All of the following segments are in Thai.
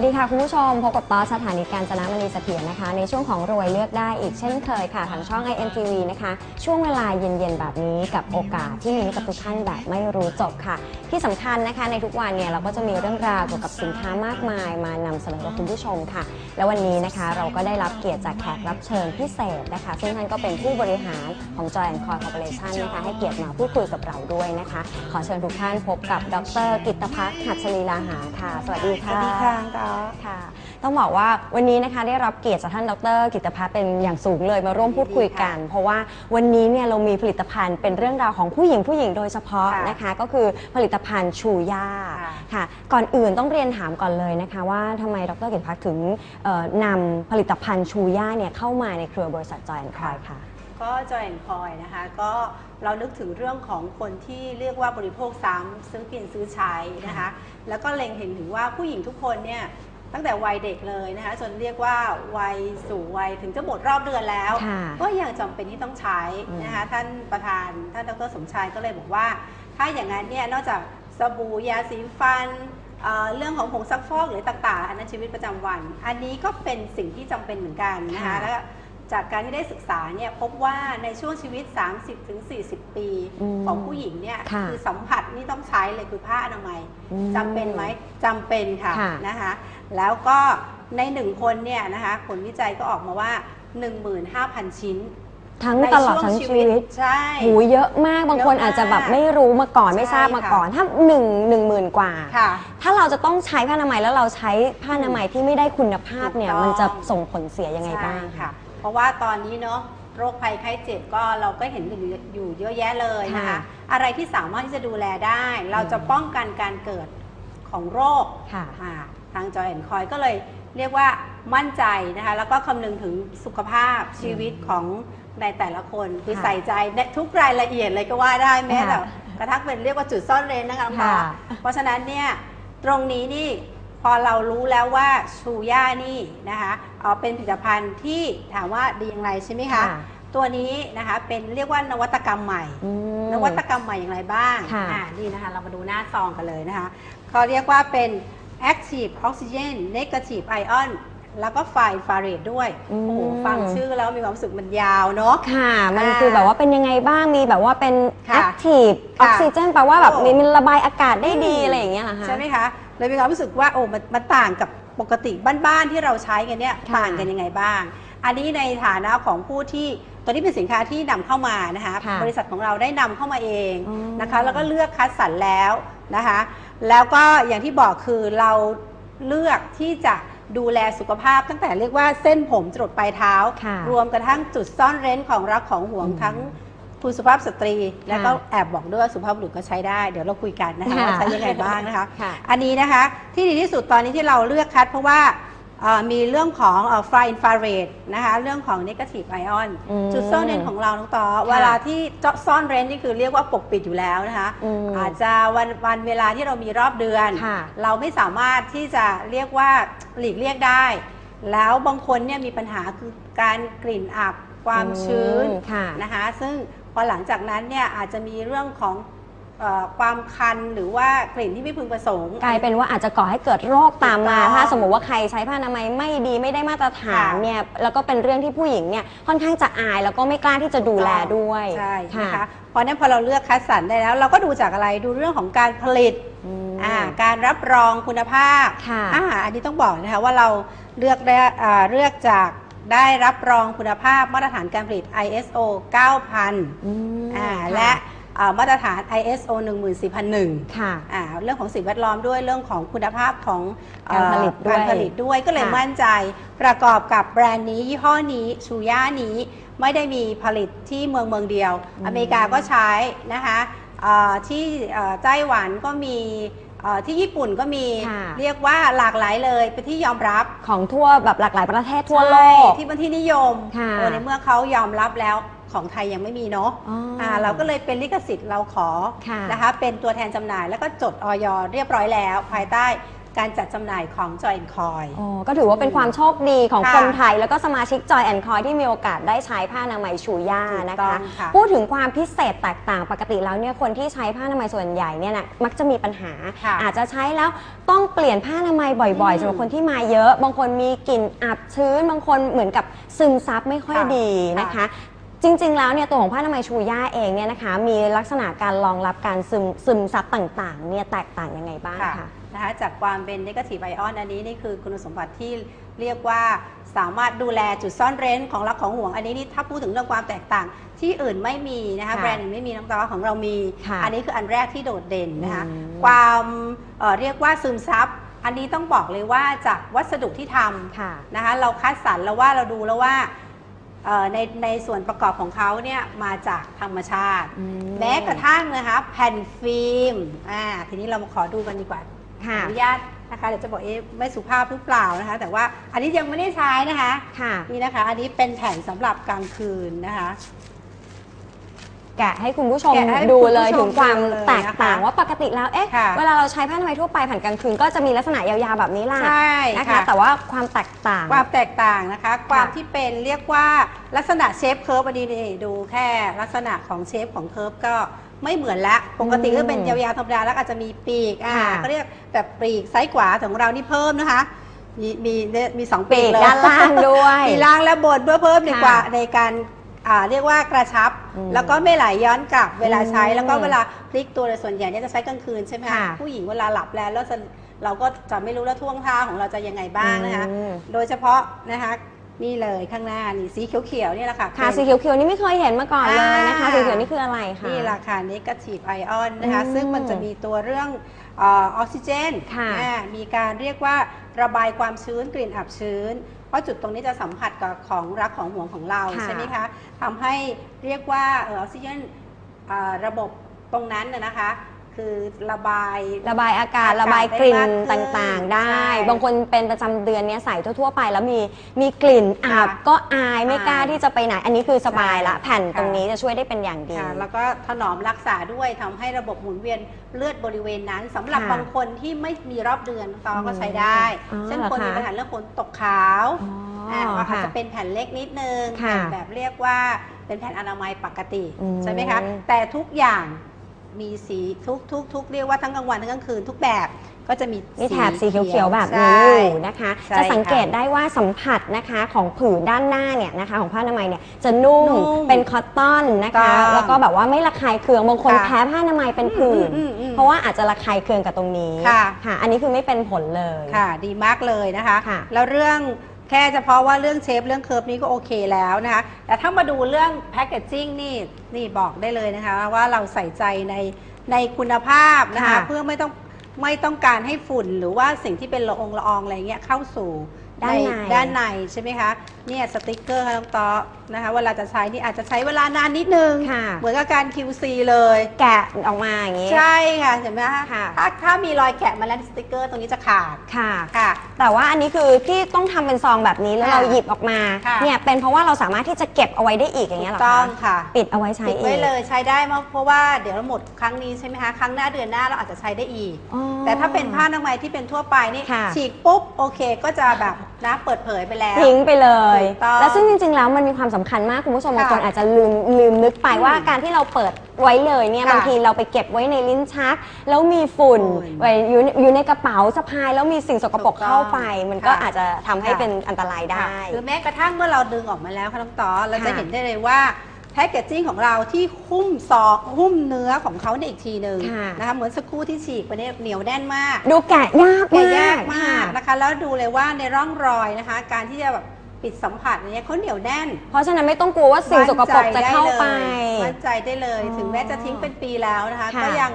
วัสดีค่ะ คุณผู้ชมพบกับต้อสถานีการจนมณีเสถียรนะคะ ในช่วงของรวยเลือกได้อีกเช่นเคยค่ะ ทางช่อง INTV นะคะ ช่วงเวลาเย็นๆ แบบนี้กับโอกาสที่มีให้กับทุกท่านแบบไม่รู้จบค่ะ ที่สำคัญนะคะในทุกวันเนี่ยเราก็จะมีเรื่องราวเกี่ยวกับสินค้ามากมาย มานำเสนอกับคุณผู้ชมค่ะ และวันนี้นะคะเราก็ได้รับเกียรติจากแขกรับเชิญพิเศษนะคะ ซึ่งท่านก็เป็นผู้บริหารของ Joy Coy Corporation นะคะให้เกียรติมาพูดคุยกับเราด้วยนะคะ ขอเชิญทุกท่านพบกับ ดร กิตพัฒน์หัตถลีลาหาค่ะ สวัสดีค่ะวัสดีค่ะค่ะ ต้องบอกว่าวันนี้นะคะได้รับเกียรติจากท่านดร กิตตพัฒน์เป็นอย่างสูงเลยมาร่วมพูดคุยกัน เพราะว่าวันนี้เนี่ยเรามีผลิตภัณฑ์เป็นเรื่องราวของผู้หญิงผู้หญิงโดยเฉพาะค่ะนะคะ ก็คือผลิตภัณฑ์ชูย่าค่ะ ค่ะ ก่อนอื่นต้องเรียนถามก่อนเลยนะคะ ว่าทำไมดร กิตตพัฒน์ถึงเอ่อนำผลิตภัณฑ์ชูย่าเนี่ยเข้ามาในเครือบริษัทจอยแอนคอยค่ะ ก็จอยแอนคอยนะคะก็เรานึกถึงเรื่องของคนที่เรียกว่าบริโภคซ้ำซื้อกินซื้อใช้นะคะแล้วก็เล็งเห็นถึงว่าผู้หญิงทุกคนเนี่ยตั้งแต่วัยเด็กเลยนะคะจนเรียกว่าวัยสู่วัยถึงจะหมดรอบเดือนแล้วค่ะก็ยังจำเป็นที่ต้องใช้อืมนะคะท่านประธานท่านดรสมชายก็เลยบอกว่า ถ้าอย่างนั้นเนี่ยนอกจากสบู่ยาสีฟันเอ่อเรื่องของผงซักฟอกหรือต่างๆอันนั้นชีวิตประจำวัน อันนี้ก็เป็นสิ่งที่จำเป็นเหมือนกันนะคะค่ะแล้ว จากการที่ได้ศึกษาเนี่ยพบว่าในช่วงชีวิต 30-40 ปีอืมของผู้หญิงเนี่ยค่ะอสัมผัสนี่ต้องใช้เลยคือผ้าอนามัยอืมจำเป็นไหมจำเป็นค่ะค่ะนะคะแล้วก็ในหนึ่งคนเนี่ยนะคะผลวิจัยก็ออกมาว่า 15,000 ชิ้นทั้งในตลอดช่วงทั้งชีชีวิตวิตใช่หูเยอะมากบางคนเยอะมากอาจจะแบบไม่รู้มาก่อนไม่ทราบมาก่อน ถ้าหนึ่งหนึ่งหมื่นกว่าค่ะถ้าเราจะต้องใช้ผ้าอนามัยแล้วเราใช้ผ้าอนามัยที่ไม่ได้คุณภาพเนี่ยถูกต้องมันจะส่งผลเสียยังไงบ้างใช่ค่ะเพ ราะว่าตอนนี้เนาะโรคภัยไข้เจ็บก็เราก็เห็นอยู่อยู่เยอะแยะเลยนะคะค่ะอะไรที่สามารถที่จะดูแลได้ เราจะป้องกันการเกิดของโรคค่ะอ่าทางจอยแอนคอยก็เลยเรียกว่ามั่นใจนะคะ แล้วก็คำนึงถึงสุขภาพชีวิตของในแต่ละคนคือค่ะใส่ใจในทุกรายละเอียดเลยก็ว่าได้แม้แต่ค่ะกระทั่งเป็นเรียกว่าจุดซ่อนเร้นนะคะหมอค่ะเพราะฉะนั้นเนี่ยตรงนี้นี่ พอเรารู้แล้วว่าชูย่านี่นะคะเอ่อเป็นผลิตภัณฑ์ที่ถามว่าดีอย่างไรใช่ไหมคะค่ะตัวนี้นะคะเป็นเรียกว่านวัตกรรมใหม่อืมนวัตกรรมใหม่อย่างไรบ้างค่ะอ่านี่นะคะเรามาดูหน้าซองกันเลยนะคะเขาเรียกว่าเป็น active oxygen negative ion แล้วก็ไฟอินฟราเรดด้วยอืมโอ้โหฟังชื่อแล้วมีความรู้สึกมันยาวเนาะค่ะ มันอ่าคือแบบว่าเป็นยังไงบ้างมีแบบว่าเป็นค่ะ active ค่ะ oxygen แปลว่าแบบโอ้มีมันระบายอากาศได้ดีอืมอะไรอย่างเงี้ยเหรอคะใช่ไหมคะ เลยมีความรู้สึกว่าโอ้มันมันต่างกับปกติบ้านๆที่เราใช้กันเนี่ยค่ะ ต่างกันยังไงบ้าง อันนี้ในฐานะของผู้ที่ตัวนี้เป็นสินค้าที่นำเข้ามานะคะค่ะบริษัทของเราได้นำเข้ามาเองอ๋อนะคะ แล้วก็เลือกคัดสรรแล้วนะคะ แล้วก็อย่างที่บอกคือเราเลือกที่จะดูแลสุขภาพ ตั้งแต่เรียกว่าเส้นผมจรดปลายเท้า ค่ะ รวมกระทั่งจุดซ่อนเร้นของรักของห่วงอืม ทั้ง คุณสุภาพสตรี แล้วก็ค่ะแอบบอกด้วยว่าสุภาพบุรุษก็ใช้ได้ เดี๋ยวเราคุยกันนะคะค่ะว่าใช้ยังไงบ้างนะคะค่ะอันนี้นะคะที่ดีที่สุดตอนนี้ที่เราเลือกคัด เพราะว่าเอ่อมีเรื่องของไฟอินฟราเรดนะคะเรื่องของ negative ion อืมจุดซ่อนเร้นของเราน้องต่อเวลาที่เจาะซ่อนเร้นนี่คือเรียกว่าปกปิดอยู่แล้วนะคะอืมอาจจะวันวันเวลาที่เรามีรอบเดือนค่ะเราไม่สามารถที่จะเรียกว่าหลีกเลี่ยงได้ แล้วบางคนเนี่ยมีปัญหาคือการกลิ่นอับความชื้นอืมค่ะนะคะซึ่ง พอหลังจากนั้นเนี่ยอาจจะมีเรื่องของเออความคันหรือว่ากลิ่นที่ไม่พึงประสงค์ กลายเป็นว่าอาจจะก่อให้เกิดโรคตามมาถูกต้องถ้าสมมติว่าใครใช้ผ้าอนามัยไม่ดีไม่ได้มาตรฐานค่ะเนี่ยแล้วก็เป็นเรื่องที่ผู้หญิงเนี่ยค่อนข้างจะอายแล้วก็ไม่กล้าที่จะดูแลด้วยใช่ค่ะนะคะเพราะฉะนั้นพอเราเลือกคัดสรรได้แล้ว เราก็ดูจากอะไรดูเรื่องของการผลิตอืมอ่าการรับรองคุณภาพค่ะอ่าอันนี้ต้องบอกนะคะว่าเราเลือกได้อ่าเลือกจาก ได้รับรองคุณภาพมาตรฐานการผลิต ISO 9000อืมอ่าค่และอ่ามาตรฐาน ISO 14001ค่ะ อ่าเรื่องของสิ่งแวดล้อมด้วยเรื่องของคุณภาพของการผลิตด้วยการผลิตด้วยก็เลยค่ะ มั่นใจ ประกอบกับแบรนด์นี้ยี่ห้อนี้ชูย่านี้ไม่ได้มีผลิตที่เมืองเมืองเดียว อเมริกาก็ใช้นะคะอ่าที่อ่าไต้หวันก็มี อ่าที่ญี่ปุ่นก็มีค่ะ เรียกว่าหลากหลายเลยเป็นที่ยอมรับของทั่วแบบหลากหลายประเทศทั่วโลก ใช่ที่เป็นที่นิยมค่ะเออในเมื่อเขายอมรับแล้วของไทยยังไม่มีเนาะอ๋อออ่าเราก็เลยเป็นลิขสิทธิ์เราขอค่ะ นะคะเป็นตัวแทนจำหน่ายแล้วก็จดออยเรียบร้อยแล้ว ภายใต้ การจัดจำหน่ายของ Joy and Coy อ๋อก็ถือว่าเป็นความโชคดีของค่ะคนไทย แล้วก็สมาชิกจอยแอนคอยที่มีโอกาสได้ใช้ผ้าอนามัยชูย่าถูกนะต้อคะงค่ะ พูดถึงความพิเศษแตกต่างปกติแล้วเนี่ยคนที่ใช้ผ้าอนามัยส่วนใหญ่เนี่ยนะมักจะมีปัญหา ค่ะอาจจะใช้แล้วต้องเปลี่ยนผ้าอนามัยบ่อยอืมๆสำหรับคนที่มาเยอะ บางคนมีกลิ่นอับชื้น บางคนเหมือนกับซึมซับไม่ค่อยค่ะดีนะคะ จริง ๆ แล้วเนี่ยตัวของผ้าอนามัยชูย่าเองเนี่ยนะคะมีลักษณะการรองรับการซึมซึมซับต่าง ๆ เนี่ยแตกต่างยังไงบ้างค่ะคะ นะคะจากความเป็น negative ion อันนี้นี่คือคุณสมบัติที่เรียกว่าสามารถดูแลจุดซ่อนเร้นของรักของห่วง อันนี้นี่ถ้าพูดถึงเรื่องความแตกต่าง ที่อื่นไม่มีนะคะค่ะแบรนด์อื่นไม่มีน้องตอของเรามี ค่ะอันนี้คืออันแรกที่โดดเด่นนะคะอืมความเอ่อเรียกว่าซึมซับ อันนี้ต้องบอกเลยว่าจากวัสดุที่ทำค่ะ นะคะเราคัดสรรแล้วว่าเราดูแล้วว่า เอ่อในในส่วนประกอบของเขาเนี่ยมาจากธรรมชาติ อืมแม้กระทั่งนะคะแผ่นฟิล์มอ่าทีนี้เรามาขอดูกันดีกว่าค่ะ อนุญาตนะคะเดี๋ยวจะบอกเอ๊ะไม่สุภาพหรือเปล่านะคะ แต่ว่าอันนี้ยังไม่ได้ใช้นะคะ ค่ะ นี่นะคะ อันนี้เป็นแผ่นสำหรับกลางคืนนะคะ แกะให้คุณผู้ชมแกะให้ดูคุณผู้ชมเลยถึงความดูเลยแตกต่างนะคะว่าปกติแล้วเอ๊ะค่ะเวลาเราใช้ผ้าอนามัยทั่วไปแผ่นกลางคืนก็จะมีลักษณะยาวๆแบบนี้ล่ะใช่นะคะ ค่ะ แต่ว่าความแตกต่าง ความแตกต่างนะคะ ความที่เป็นเรียกว่าลักษณะเชฟเคิร์ฟอันนี้นี่ดูแค่ลักษณะของเชฟของเคิร์ฟก็ไม่เหมือนละ ปกติก็เป็นยาวๆธรรมดาแล้วอาจจะมีปีกอ่าค่ะก็เรียกแบบปีกซ้ายขวาของเรานี่เพิ่มนะคะ มีมีมีสองปีปีกกเลยด้านล่างด้วย มีล่างและบนเพื่อเพิ่มดีกว่าค่ะในการอ่าเรียกว่ากระชับอืม แล้วก็ไม่ไหลย้อนกลับเวลาใช้อืมแล้วก็เวลาพลิกตัวโดยส่วนใหญ่เนี่ยจะใช้กลางคืนใช่ไหมคะค่ะผู้หญิงเวลาหลับแล้วแล้วจะเราก็จะไม่รู้แล้วท่วงท่าของเราจะยังไงบ้างนะคะอืมโดยเฉพาะนะคะนี่เลยข้างหน้านี่สีเขียวๆนี่แหละค่ะค่ะเป็นสีเขียวๆนี่ไม่เคยเห็นมาก่อนเลยนะคะอ่าสีเขียวนี่คืออะไรคะนี่แหละค่ะ negative ion นะคะอืมซึ่งมันจะมีตัวเรื่องเออออกซิเจนค่ะอ่ามีการเรียกว่าระบายความชื้นกลิ่นอับชื้น เพราะจุดตรงนี้จะสัมผัสกับของรักของห่วงของเราค่ะ ใช่ไหมคะทำให้เรียกว่าเออออกซิเจนอ่าระบบตรงนั้นน่ะนะคะ คือระบาย ระบายอากาศอากาศระบายกลิ่นได้มากขึ้นต่างๆ ได้ใช่บางคนเป็นประจำเดือนเนี้ยใส่ทั่วๆไปแล้วมีมีกลิ่นอับค่ะก็อายไม่อายกล้าที่จะไปไหน อันนี้คือสบายละใช่แผ่นค่ะตรงนี้จะช่วยได้เป็นอย่างดี ค่ะแล้วก็ถนอมรักษาด้วยทำให้ระบบหมุนเวียนเลือดบริเวณนั้นสำหรับค่ะบางคนที่ไม่มีรอบเดือนตอก็ใช้ได้ อ๋อเช่นเหรอคนคะมีปัญหาเรื่องขนตกขาวอ๋ออ่าอาจค่ะจะเป็นแผ่นเล็กนิดนึงค่ะแผ่นแบบเรียกว่าเป็นแผ่นอนามัยปกติอืม ใช่ไหมคะแต่ทุกอย่าง มีสีทุกทุกทุกเรียกว่าทั้งกลางวันทั้งกลางคืนทุกแบบก็จะมีมีแถบสีเขียวๆแบบนี้ใช่อยู่นะคะใช่จะสังเกตค่ะได้ว่าสัมผัสนะคะของผืนด้านหน้าเนี่ยนะคะของผ้าอนามัยเนี่ยจะนุ่มนุ่มเป็นคอตตอนนะคะถูกต้องแล้วก็แบบว่าไม่ระคายเคืองบางคนค่ะแพ้ผ้าอนามัยเป็นผื่นอืมอืมอืมเพราะว่าอาจจะระคายเคืองกับตรงนี้ค่ะค่ะ อันนี้คือไม่เป็นผลเลยค่ะ ดีมากเลยนะคะค่ะแล้วเรื่อง แค่เฉพาะว่าเรื่องเชฟเรื่องเคิร์ฟนี้ก็โอเคแล้วนะคะแต่ถ้ามาดูเรื่องแพคเกจจิ้งนี่นี่บอกได้เลยนะคะ ว่าเราใส่ใจในในคุณภาพนะคะ ค่ะ เพื่อไม่ต้องไม่ต้องการให้ฝุ่นหรือว่าสิ่งที่เป็นละอองละอองอะไรเงี้ยเข้าสู่ ด้านในด้านในใช่ไหมคะเนี่ยสติกเกอร์ค่ะน้องต๊อนะคะเวลาจะใช้นี่อาจจะใช้เวลานานนิดนึง ค่ะ เหมือนกับการ QC เลย แกะออกมาอย่างนี้ ใช่ค่ะเห็นไหมคะค่ะ ถ้าถ้ามีรอยแกะมาแล้วสติกเกอร์ตรงนี้จะขาดค่ะ ค่ะ แต่ว่าอันนี้คือที่ต้องทำเป็นซองแบบนี้แล้วค่ะเราหยิบออกมา ค่ะ เนี่ยเป็นเพราะว่าเราสามารถที่จะเก็บเอาไว้ได้อีกอย่างเงี้ยเหรอถูกต้คะองค่ะปิดเอาไว้ใช้ปิดอีกไว้เลยใช้ได้มากเพราะว่าเดี๋ยวเราหมดครั้งนี้ใช่ไหมคะครั้งหน้าเดือนหน้าเราอาจจะใช้ได้อีก อ๋อ แต่ถ้าเป็นผ้าอนามัยที่เป็นทั่วไปนี่ค่ะ ฉีกปุ๊บโอเคก็จะแบบ นะเปิดเผยไปแล้ว ทิ้งไปเลย ถูกต้องแล้วซึ่งจริง ๆ แล้วมันมีความสำคัญมากคุณผู้ชมค่ะบางคนอาจจะลืมลืมนึกไปอืมว่าการที่เราเปิดไว้เลยเนี่ยค่ะบางทีเราไปเก็บไว้ในลิ้นชัก แล้วมีฝุ่นฝุ่นไว้อยู่ในอยู่ในกระเป๋าสะพาย แล้วมีสิ่งสกปรกถูกต้องเข้าไป มันก็ค่ะอาจจะทำให้ค่ะ เป็นอันตรายได้ ค่ะหรือแม้กระทั่งเมื่อเราดึงออกมาแล้วค่ะน้องต่อเราจะค่ะ เห็นได้เลยว่า แพคเกจจิ้งของเราที่หุ้มซองหุ้มเนื้อของเขาเนี่ยอีกทีหนึ่งค่ะนะคะเหมือนสักครู่ที่ฉีกไปเนี่ยเหนียวแน่นมากดูแกะยากแกะมากยากมากค่ะนะคะ แล้วดูเลยว่าในร่องรอยนะคะ การที่จะแบบปิดสัมผัสเนี่ยเขาเหนียวแน่นเพราะฉะนั้นไม่ต้องกลัวว่าสิ่งสกปรกจะเข้าไป มั่นใจได้เลย อ๋อถึงแม้จะทิ้งเป็นปีแล้วนะคะ ค่ะ ก็ยัง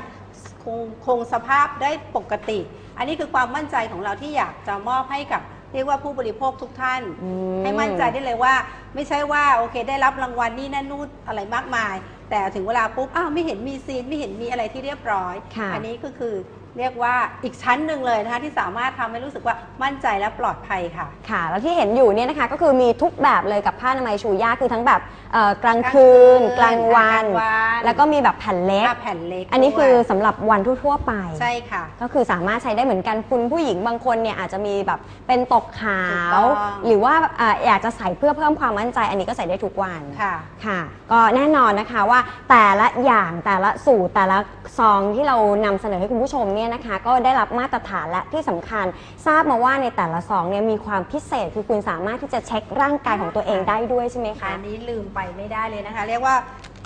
คงคงสภาพได้ปกติ อันนี้คือความมั่นใจของเราที่อยากจะมอบให้กับ เรียกว่าผู้บริโภคทุกท่าน อืให้มั่นใจได้เลยว่า ไม่ใช่ว่าโอเค ได้รับรางวัลนี่นั่นนู่นอะไรมากมาย แต่ถึงเวลาปุ๊บอ้าวไม่เห็นมีซีนไม่เห็นมีอะไรที่เรียบร้อย ค่ะ อันนี้ก็คือ เรียกว่าอีกชั้นหนึ่งเลยนะคะที่สามารถทำให้รู้สึกว่ามั่นใจและปลอดภัยค่ะ ค่ะ แล้วที่เห็นอยู่เนี่ยนะคะก็คือมีทุกแบบเลยกับผ้าอนามัยชูย่าคือทั้งแบบเอ่อกลางคืน กลางวัน กลางวันแล้วก็มีแบบแผ่นเล็กผ้าแผ่นเล็กอันนี้คือด้วยสำหรับวันทั่วๆไป ใช่ค่ะ ก็คือสามารถใช้ได้เหมือนกันคุณผู้หญิงบางคนเนี่ยอาจจะมีแบบเป็นตกขาถูกวต้อง หรือว่าอ่าอยากจะใส่เพื่อเพิ่มความมั่นใจ อันนี้ก็ใส่ได้ทุกวัน ค่ะ ค่ะก็แน่นอนนะคะว่าแต่ละอย่างแต่ละสูตรแต่ละซองที่เรานำเสนอให้คุณผู้ชมเนี่ยนะคะก็ได้รับมาตรฐานและที่สำคัญ ทราบมาว่าในแต่ละซองเนี่ยมีความพิเศษคือคุณสามารถที่จะเช็คร่างกายของตัวเองได้ด้วยใช่ไหมคะอันนี้ลืมไปไม่ได้เลยนะคะ เรียกว่า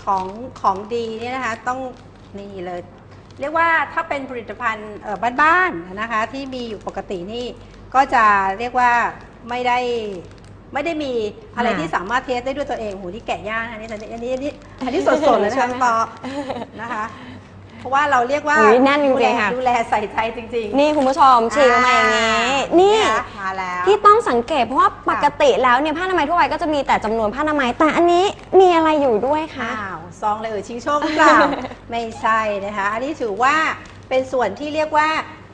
ของของดีเนี่ยนะคะต้องนี่เลยเรียกว่าถ้าเป็นผลิตภัณฑ์เอ่อบ้านๆนะคะที่มีอยู่ปกตินี่ก็จะเรียกว่าไม่ได้ไม่ได้มีอะไรค่ะที่สามารถเทสได้ด้วยตัวเองโหนี่แกะย่างนะอันนี้อันนี้อันนี้อันนี้สดๆเลยนะใช่คะไหมปอนะคะเพ ราะว่าเราเรียกว่าอุ๊ยแน่นจริงๆดูแลค่ะ ดูแลใส่ใจจริงๆ นี่คุณผู้ชมฉีกออกมาอย่างนี้ นี่ะมาแล้ว ที่ต้องสังเกตเพราะว่าปกติแล้วเนี่ยผ้าอนามัยทั่วไปก็จะมีแต่จำนวนผ้าอนามัยแต่อันนี้มีอะไรอยู่ด้วยคะ อ้าวซองเลยเออชิงโชคหรือเปล่า ไม่ใช่นะคะ อันนี้ถือว่าเป็นส่วนที่เรียกว่า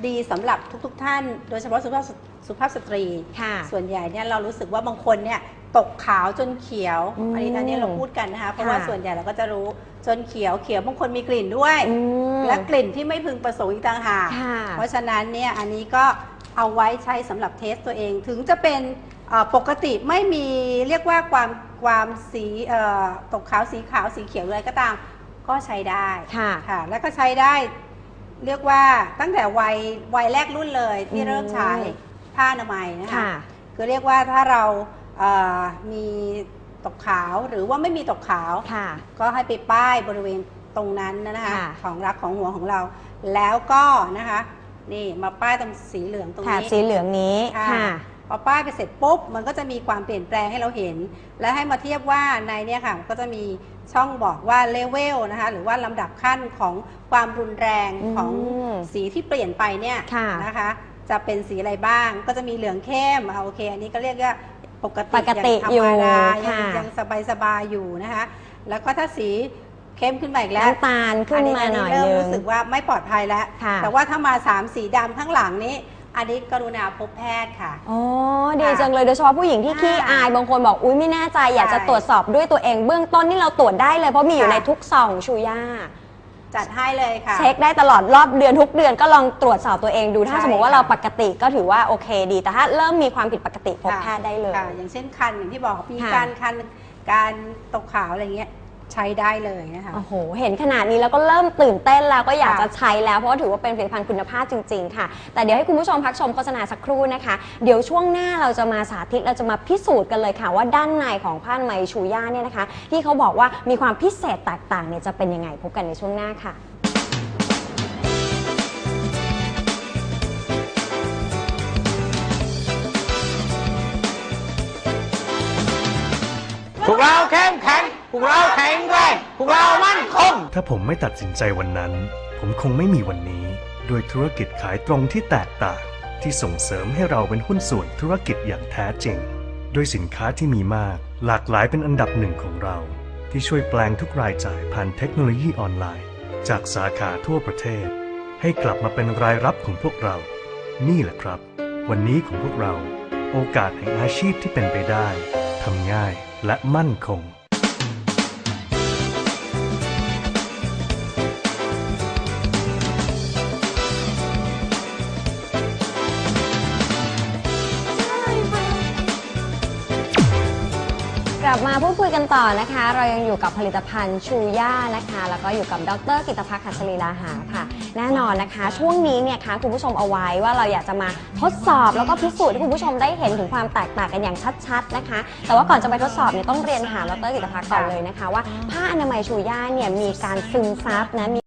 ดีสำหรับทุกๆทท่าน โดยเฉพาะสุภาพส สุภาพสตรี ค่ะส่วนใหญ่เนี่ยเรารู้สึกว่าบางคนเนี่ยตกขาวจนเขียว อืมอันนี้อันนี้เราพูดกันนะคะ เพราะว่าค่ะส่วนใหญ่เราก็จะรู้จนเขียวเขียวบางคนมีกลิ่นด้วย อืมและกลิ่นที่ไม่พึงประสงค์อีกต่างหากค่ะเพราะฉะนั้นเนี่ยอันนี้ก็เอาไว้ใช้สำหรับเทสตัวเอง ถึงจะเป็นเอ่อปกติไม่มีเรียกว่าความความสีเอ่อตกขาวสีขาวสีเขียวเลยก็ตาม ก็ใช้ได้ ค่ะ ค่ะแล้วก็ใช้ได้เรียกว่าตั้งแต่วัยวัยแรกรุ่นเลยที่อืมเริ่มใช้ ผ้าอนามัยนะคะค่ะคือเรียกว่าถ้าเราเอ่อมีตกขาวหรือว่าไม่มีตกขาวค่ะก็ให้ไปป้ายบริเวณตรงนั้นนะคะค่ะของรักของหัวของเรา แล้วก็นะคะนี่มาป้ายตรงสีเหลืองตรงแถบนี้สีเหลืองนี้ค่ะค่ะพอป้ายไปเสร็จปุ๊บมันก็จะมีความเปลี่ยนแปลงให้เราเห็น และให้มาเทียบว่าในเนี่ยค่ะก็จะมีช่องบอกว่าเลเวลนะคะหรือว่าลำดับขั้นของความรุนแรงอืมของสีที่เปลี่ยนไปเนี่ยค่ะนะคะ จะเป็นสีอะไรบ้าง ก็จะมีเหลืองเข้มอะโอเค อันนี้ก็เรียกว่าปกติปกติางธรรมดาอยู่ยังค่ะ ยังสบายสบายๆอยู่นะคะ แล้วก็ถ้าสีเข้มขึ้นมาอีกแล้วน้ำตาลขึ้นมาหน่อยเริ่มนึง รู้สึกว่าไม่ปลอดภัยแล้ว ค่ะ แต่ว่าถ้ามาสามสีดำข้างหลังนี้ อันนี้กรุณาพบแพทย์ค่ะ อ๋อดีจังเลยโดยเฉพาะผู้หญิงที่ขี้อายบางคนบอกอุ้ยไม่แน่ใจอยากจะใช่ตรวจสอบด้วยตัวเองเบื้องต้นนี่เราตรวจได้เลยเพราะมีอยู่ค่ะในทุกซองชูย่า จัดให้เลยค่ะ เช็คได้ตลอดรอบเดือนทุกเดือนก็ลองตรวจสอบตัวเองดูถ้าใช่สมมติว่าค่ะ เราปกติก็ถือว่าโอเคดี แต่ถ้าเริ่มมีความผิดปกติพบค่ะแพทย์ได้เลย ค่ะอย่างเช่นคันอย่างที่บอกมีค่ะการคันการตกขาวอะไรเงี้ย ใช้ได้เลยนะคะ โอ้โห เห็นขนาดนี้แล้วก็เริ่มตื่นเต้นแล้วก็อยากค่ะ จะใช้แล้ว เพราะว่าถือว่าเป็นผลิตภัณฑ์คุณภาพจริง ๆ ค่ะ แต่เดี๋ยวให้คุณผู้ชมพักชมโฆษณาสักครู่นะคะ เดี๋ยวช่วงหน้าเราจะมาสาธิตเราจะมาพิสูจน์กันเลยค่ะ ว่าด้านในของผ้าไหมชูย่าเนี่ยนะคะ ที่เขาบอกว่ามีความพิเศษแตกต่างเนี่ยจะเป็นยังไงพบกันในช่วงหน้าค่ะ พวกเราแข็งแรงพวกเรามั่นคง ถ้าผมไม่ตัดสินใจวันนั้น ผมคงไม่มีวันนี้ด้วยธุรกิจขายตรงที่แตกต่าง ที่ส่งเสริมให้เราเป็นหุ้นส่วนธุรกิจอย่างแท้จริงด้วยสินค้าที่มีมาก หลากหลายเป็นอันดับหนึ่งของเรา ที่ช่วยแปลงทุกรายจ่ายผ่านเทคโนโลยีออนไลน์ จากสาขาทั่วประเทศ ให้กลับมาเป็นรายรับของพวกเรา นี่แหละครับ วันนี้ของพวกเรา โอกาสแห่งอาชีพที่เป็นไปได้ทำง่ายและมั่นคง ลับมาพูดคุยกันต่อนะคะ เรายังอยู่กับผลิตภัณฑ์ชูย่านะคะ แล้วก็อยู่กับดรกิตภักดิ์ขัสรีลาหาค่ะ แน่นอนนะคะ ช่วงนี้เนี่ยค้างคุณผู้ชมเอาไว้ว่าเราอยากจะมาทดสอบแล้วก็พิสูจน์ให้คุณผู้ชมได้เห็นถึงความแตกต่างกันอย่างชัดๆนะคะ แต่ว่าก่อนจะไปทดสอบเนี่ยต้องเรียนถามดรกิตภักดิ์ก่อนเลยนะคะ ว่าผ้าอนามัยชูย่าเนี่ยมีการซึมซับนะมี